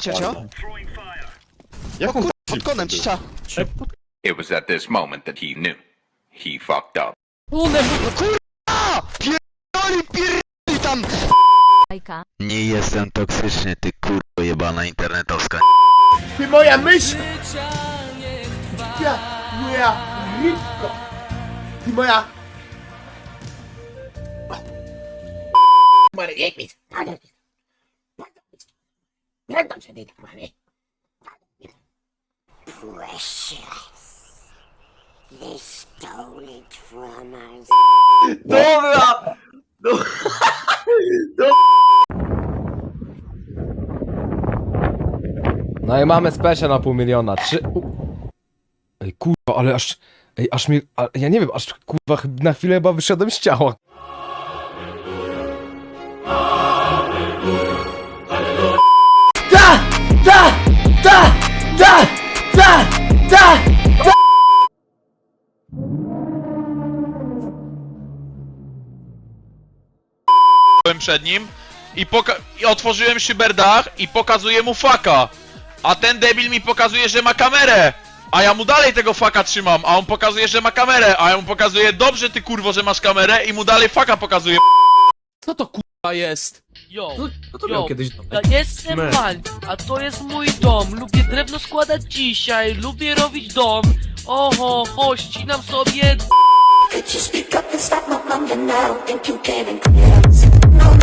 ciocio. Jaką Pod konem, cicia. It was at this moment that he knew. He fucked up. A! Pierdoli, pierdoli tam! Bajka. Nie jestem toksyczny, ty kurwa jebana internetowska. Ty moja myszka! Ja, moja rybko! Ty moja... Precious. They stole it from us. Dobra! No. No i mamy specia na pół miliona. Trzy... Ej, kurwa, ale aż... Ej, aż mi... A, ja nie wiem, aż kurwa na chwilę chyba wyszedłem z ciała. Da! Da! Da! Da! byłem przed nim i, poka- i otworzyłem szyberdach i pokazuję mu faka. A ten debil mi pokazuje, że ma kamerę. A ja mu dalej tego faka trzymam, a on pokazuje, że ma kamerę, a ja mu pokazuję, dobrze ty kurwo, że masz kamerę i mu dalej faka pokazuje. Co to kurwa jest? Jo, No to miał kiedyś... ja jestem Mań, a to jest mój dom. Lubię drewno składać dzisiaj, lubię robić dom. Oho, ho, ścinam sobie Could you speak up and stop my? Think you can and No,